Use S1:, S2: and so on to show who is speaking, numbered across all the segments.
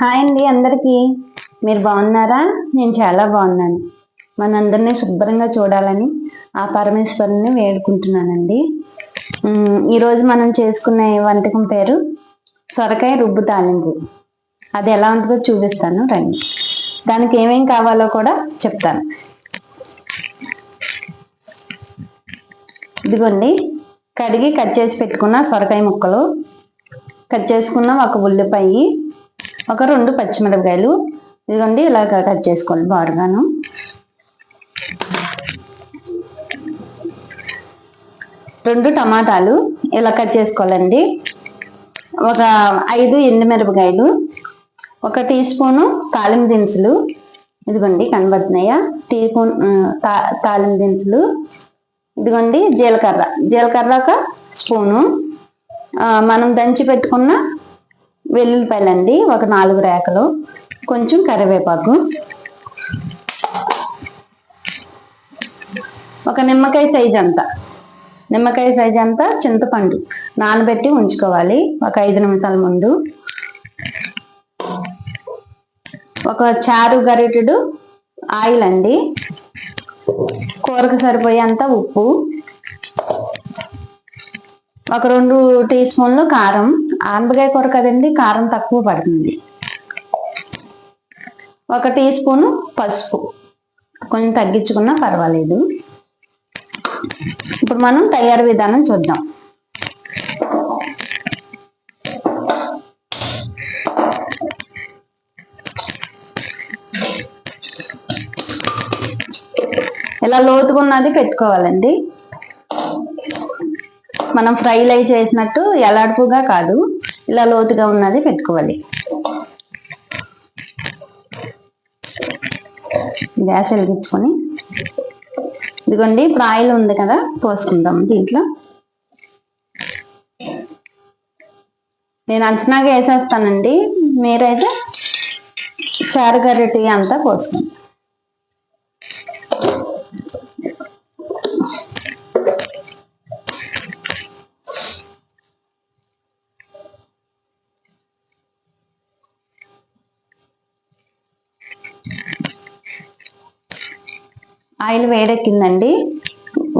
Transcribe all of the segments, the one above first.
S1: Hi అండి అందరికీ. మీరు బాగున్నారా? నేను చాలా బాగున్నాను. మనందరినీ శుభ్రంగా చూడాలని ఆ పరమేశ్వరుని వేడుకుంటున్నానండి. ఈరోజు మనం చేసుకునే వంటకం పేరు సొరకాయ రుబ్బు తాలింపు. అది ఎలా ఉంటుందో చూపిస్తాను రండి. దానికి ఏమేం కావాలో కూడా చెప్తాను. ఇదిగోండి కడిగి కట్ చేసి పెట్టుకున్న సొరకాయ ముక్కలు. కట్ చేసుకున్న ఒక ఉల్లిపాయ ఒక రెండు పచ్చిమిరపకాయలు. ఇదిగోండి ఇలా కట్ చేసుకోండి బారుగాను. రెండు టమాటాలు ఇలా కట్ చేసుకోవాలండి. ఒక ఐదు ఎండుమిరపకాయలు ఒక టీ స్పూను తాలింపు దినుసులు. ఇదిగోండి కనబడుతున్నాయా? టీ స్పూన్ తా తాలింపు దినుసులు. ఇదిగోండి జీలకర్ర. జీలకర్ర ఒక స్పూను. మనం దంచి పెట్టుకున్న వెల్లుల్లిపాయలండి ఒక నాలుగు రేకలు కొంచెం కరివేపాకు. ఒక నిమ్మకాయ సైజ్ అంతా. నిమ్మకాయ సైజ్ అంతా చింతపండు నానబెట్టి ఉంచుకోవాలి. ఒక ఐదు నిమిషాల ముందు. ఒక చారు గరిటెడు ఆయిల్ అండి కూరకు సరిపోయేంత ఉప్పు. ఒక రెండు టీ స్పూన్లు కారం. ఆనపకాయ కూర కదండి కారం తక్కువ పడుతుంది. ఒక టీ స్పూను పసుపు. కొంచెం తగ్గించుకున్నా పర్వాలేదు. ఇప్పుడు మనం తయారు విధానం చూద్దాం. ఇలా లోతుకున్నది పెట్టుకోవాలండి. మనం ఫ్రైలు అయి చేసినట్టు ఎలాడుపుగా కాదు. ఇలా లోతుగా ఉన్నది పెట్టుకోవాలి. గ్యాస్ వెలిగించుకొని. ఇదిగోండి ఇప్పుడు ఆయిల్ ఉంది కదా పోసుకుందాం దీంట్లో. నేను అంచనాగా వేసేస్తానండి. మీరైతే చారు గరిటి అంతా పోసుకుందాం. ఆయిల్ వేడెక్కిందండి.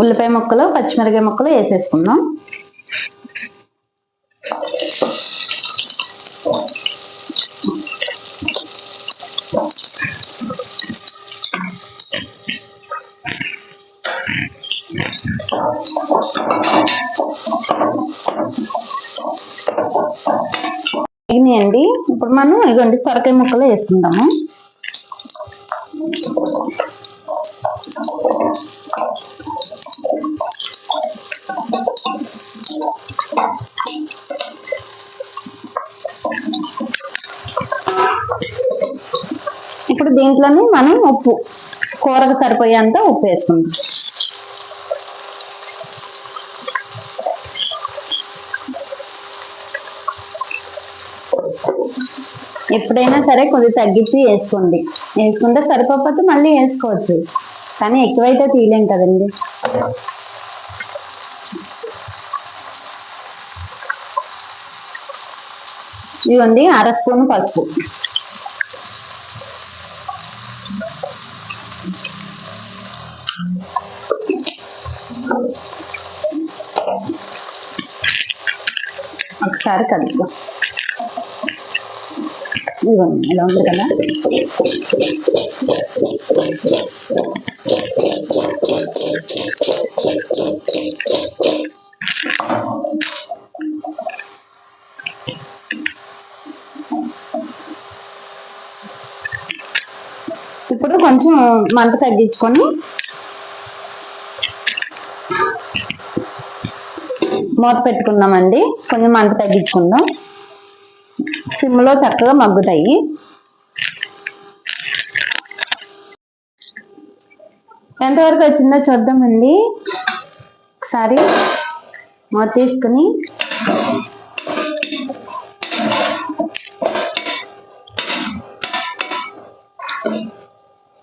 S1: ఉల్లిపాయ ముక్కలు పచ్చిమిరకాయ ముక్కలు వేసేసుకుందాం. అండి ఇప్పుడు మనం ఇగోండి సొరకాయ ముక్కలు వేసుకుందాము. ఇప్పుడు దీంట్లోనే మనం ఉప్పు కూరకు సరిపోయేంత ఉప్పు వేసుకుందాం. ఎప్పుడైనా సరే కొద్దిగా తగ్గించి వేసుకోండి. వేసుకుంటే సరిపోకపోతే మళ్ళీ వేసుకోవచ్చు. కానీ ఎక్కువైతే తీయలేం కదండి. ఇదిగోండి అర స్పూన్ పసుపు ఒకసారి కలుపు ఇదిగోండి ఇలా ఉంది కదా మంట తగ్గించుకొని మూత పెట్టుకుందామండి. కొంచెం మంట తగ్గించుకుందాం. సిమ్లో చక్కగా మగ్గుతాయి. ఎంతవరకు వచ్చిందో చూద్దామండి. ఒకసారి మూత తీసుకుని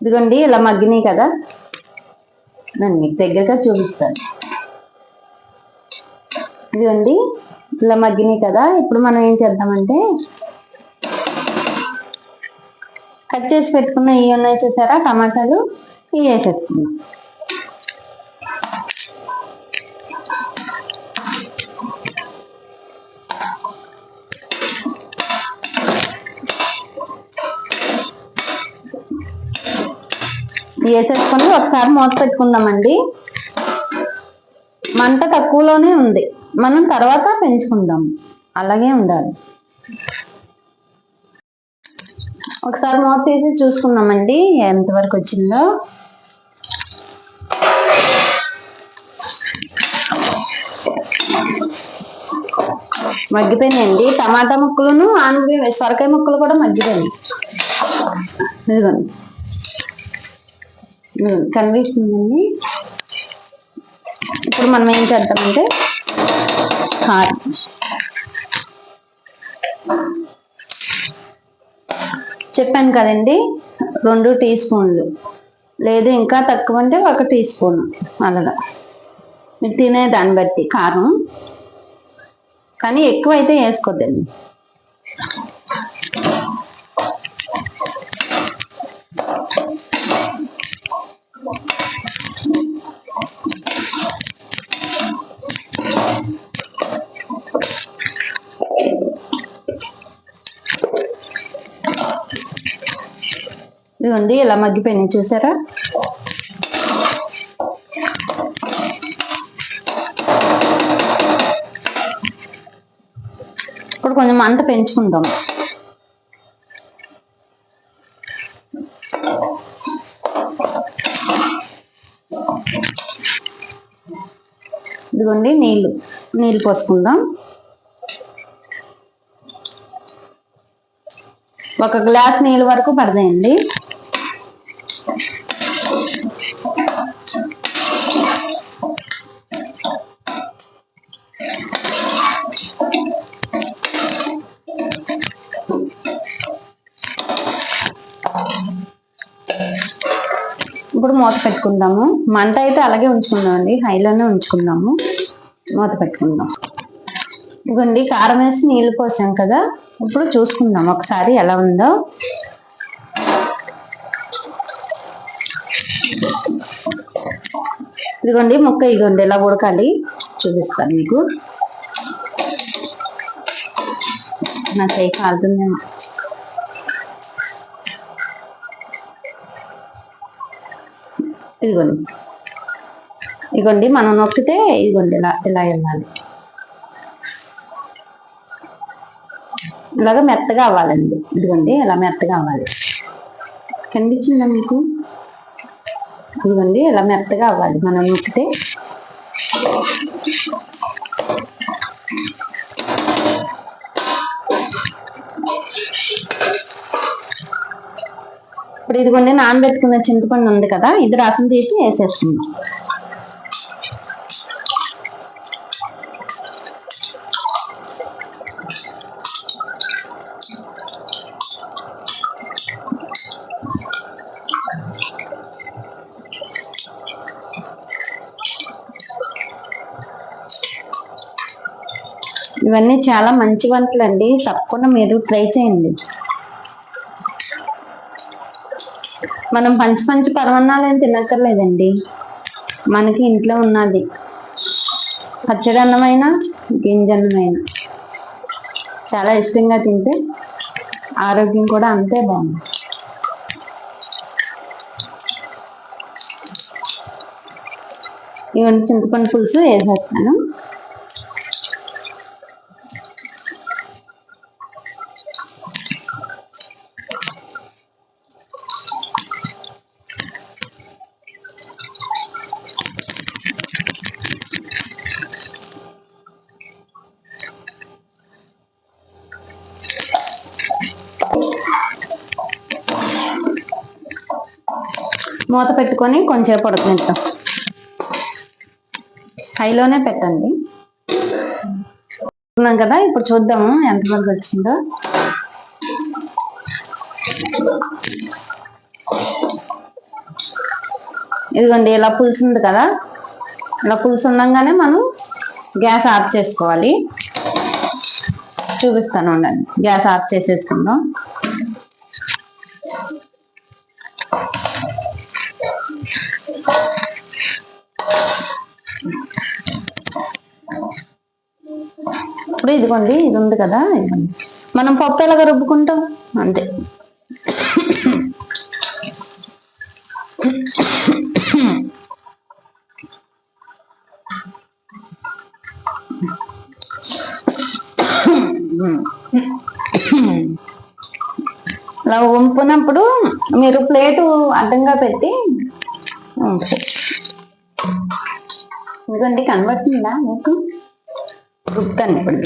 S1: ఇదిగోండి ఇలా మగ్గినాయి కదా. నేను మీకు దగ్గరగా చూపిస్తాను. ఇదిగోండి ఇలా మగ్గినాయి కదా. ఇప్పుడు మనం ఏం చేద్దామంటే కట్ చేసి పెట్టుకున్న ఇవి ఉన్నాయి చూసారా? టమాటాలు ఇవి వేసేసుకుందాం. వేసేసుకొని ఒకసారి మూత పెట్టుకుందామండి. మంట తక్కువలోనే ఉంది. మనం తర్వాత పెంచుకుందాం. అలాగే ఉండాలి. ఒకసారి మూత తీసి చూసుకుందామండి. ఎంతవరకు వచ్చిందో. మగ్గిపోయినాయండి. టమాటా ముక్కలను ఆనపకాయ సొరకాయ ముక్కలు కూడా మగ్గిపోయినాయి. ఇదిగోండి. కనిపిస్తుందండి ఇప్పుడు మనం ఏం చేద్దామంటే కారం చెప్పాను కదండి రెండు టీ స్పూన్లు. లేదు ఇంకా తక్కువ అంటే ఒక టీ స్పూన్ అలాగా. మీరు తినే దాన్ని బట్టి కారం. కానీ ఎక్కువ అయితే వేసుకోద్దండి. ఇదిగోండి ఇలా మగ్గిపోయినాయి. చూసారా? ఇప్పుడు కొంచెం మంట పెంచుకుందాం. ఇదిగోండి నీళ్ళు. నీళ్ళు పోసుకుందాం. ఒక గ్లాస్ నీళ్ళ వరకు పడదాయండి ఇప్పుడు మూత పెట్టుకుందాము. మంట అయితే అలాగే ఉంచుకుందాం అండి హైలోనే ఉంచుకుందాము. మూత పెట్టుకుందాం. ఇదిగోండి కారం వేసి నీళ్ళు పోసాం కదా. ఇప్పుడు చూసుకుందాం ఒకసారి ఎలా ఉందో. ఇదిగోండి ముక్క ఇదిగోండి ఎలా ఉడకాలి చూపిస్తాను మీకు. నా చేయి కాలుతుందేమో. ఇదిగోండి. ఇదిగోండి మనం నొక్కితే ఇదిగోండి ఇలా ఇలా వెళ్ళాలి. ఇలాగ మెత్తగా అవ్వాలండి. ఇదిగోండి ఇలా మెత్తగా అవ్వాలి. కనిపించిందా మీకు? ఇదిగోండి ఇలా మెత్తగా అవ్వాలి. మనం నొక్కితే ఇప్పుడు ఇదిగోండి నానబెట్టుకున్న చింతపండు ఉంది కదా ఇది రసం తీసి వేసేస్తుంది ఇవన్నీ చాలా మంచి వంటలు అండి తప్పకుండా మీరు ట్రై చేయండి. మనం పంచి పంచి పరమాన్నాలు ఏం తినక్కర్లేదండి. మనకి ఇంట్లో ఉన్నది. పచ్చడి అన్నమైన గింజన్నమైన చాలా ఇష్టంగా తింటే ఆరోగ్యం కూడా అంతే బాగుంది. ఇవన్నీ చింతపండు పులుసు వేసేస్తాను. మూత పెట్టుకొని కొంచెంసేపు ఉడకనిద్దాం హైలోనే పెట్టండి. ఉన్నాం కదా ఇప్పుడు చూద్దాము ఎంతవరకు వచ్చిందో. ఇదిగోండి ఇలా పులుసు ఉంది కదా. ఇలా పులుసు ఉండగానే మనం గ్యాస్ ఆఫ్ చేసుకోవాలి. చూపిస్తాను ఉండండి. గ్యాస్ ఆఫ్ చేసేసుకుందాం. ఇప్పుడు ఇదిగోండి ఇది ఉంది కదా ఇదిగోండి. మనం పప్పు ఎలాగ రుబ్బుకుంటాం అంతే. అలా వంపునప్పుడు మీరు ప్లేటు అడ్డంగా పెట్టి వంపు. ఇదిగోండి కనబడుతుందా మీకు? రుబ్తాను ఇప్పుడు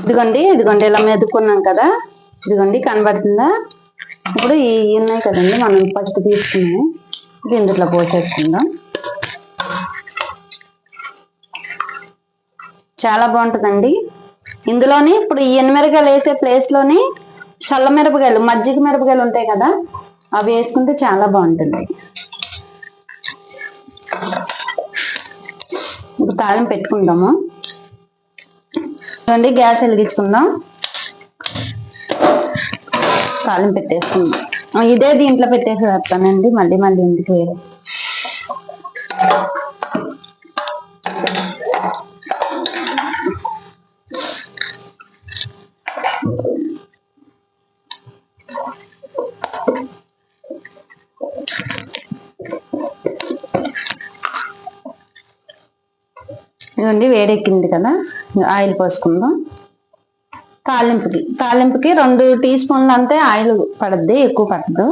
S1: ఇదిగోండి ఇదిగోండి ఇలా మెదుకున్నాం కదా. ఇదిగోండి కనబడుతుందా? ఇప్పుడు ఈ ఉన్నాయి కదండి మనం ఫస్ట్ తీసుకున్నాం ఇందులో పోసేసుకుందాం. చాలా బాగుంటుందండి. ఇందులోని ఇప్పుడు ఈ ఎనిమిరకాయలు వేసే ప్లేస్లోని చల్ల మిరపకాయలు మజ్జిగ మిరపకాయలు ఉంటాయి కదా అవి వేసుకుంటే చాలా బాగుంటుంది. ఇప్పుడు తాళం పెట్టుకుందాము. చూడండి గ్యాస్ వెలిగించుకుందాం. తాళం పెట్టేసుకుందాం. ఇదే దీంట్లో పెట్టేసి వేస్తానండి మళ్ళీ మళ్ళీ ఇంటికి వేరే ఇదండి వేడెక్కింది కదా. ఆయిల్ పోసుకుందాం. తాలింపుకి తాలింపుకి రెండు టీ స్పూన్లు అంతే ఆయిల్ పడద్ది ఎక్కువ పట్టదు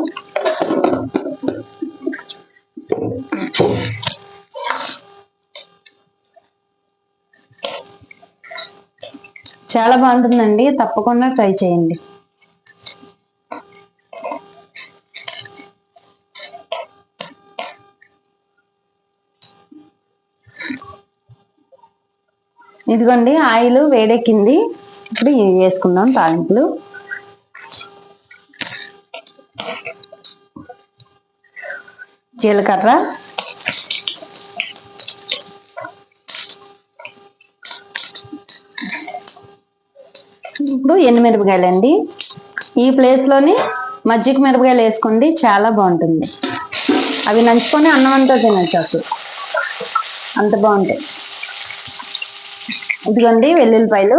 S1: చాలా బాగుంటుందండి. తప్పకుండా ట్రై చేయండి. ఇదిగోండి ఆయిల్ వేడెక్కింది. ఇప్పుడు ఇవి వేసుకుందాం తాలింపులు. జీలకర్ర. ఇప్పుడు ఎండుమిరపకాయలు అండి ఈ ప్లేస్లోని మజ్జిగ మిరపకాయలు వేసుకోండి చాలా బాగుంటుంది. అవి నంచుకొని అన్నం అంతా తినచ్చు అంత బాగుంటాయి. ఇదిగోండి వెల్లుల్లిపాయలు.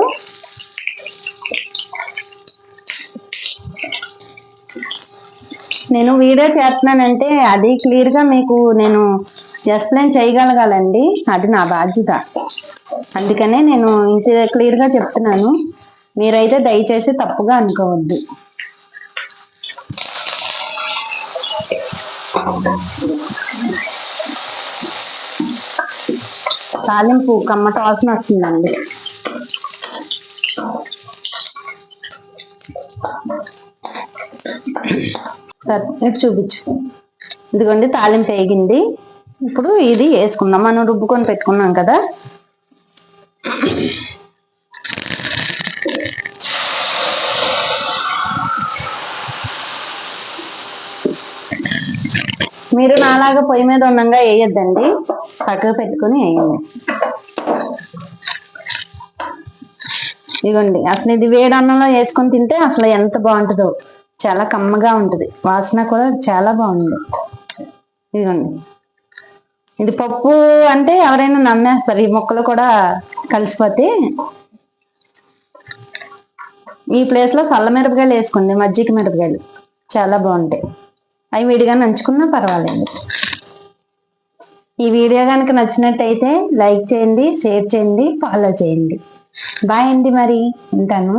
S1: నేను వీడియో చేస్తున్నానంటే అది క్లియర్గా మీకు నేను ఎక్స్ప్లెయిన్ చేయగలగాలండి. అది నా బాధ్యత. అందుకనే నేను ఇంత క్లియర్గా చెప్తున్నాను. మీరైతే దయచేసి తప్పుగా అనుకోవద్దు. తాలింపు కమ్మట వాసన వస్తుందండి. సరే చూపించు. ఇదిగోండి తాలింపు వేగింది. ఇప్పుడు ఇది వేసుకుందాం. మనం రుబ్బుకొని పెట్టుకున్నాం కదా. మీరు నాలాగా పొయ్యి మీద ఉన్నంగా వేయొద్దండి. పక్కకు పెట్టుకొని వేయండి. ఇదిగోండి అసలు ఇది వేడి అన్నంలో వేసుకొని తింటే అసలు ఎంత బాగుంటుందో. చాలా కమ్మగా ఉంటుంది. వాసన కూడా చాలా బాగుంది. ఇదిగోండి. ఇది పప్పు అంటే ఎవరైనా నమ్మేస్తారు ఈ మొక్కలు కూడా కలిసిపోతే. ఈ ప్లేస్లో చల్ల మిరపకాయలు వేసుకోండి మజ్జిగ మిరపకాయలు. చాలా బాగుంటాయి. అవి విడిగా నంచుకున్నా పర్వాలేదు. ఈ వీడియో కనుక నచ్చినట్టయితే లైక్ చేయండి షేర్ చేయండి ఫాలో చేయండి. బాయ్ అండి మరి. ఉంటాను.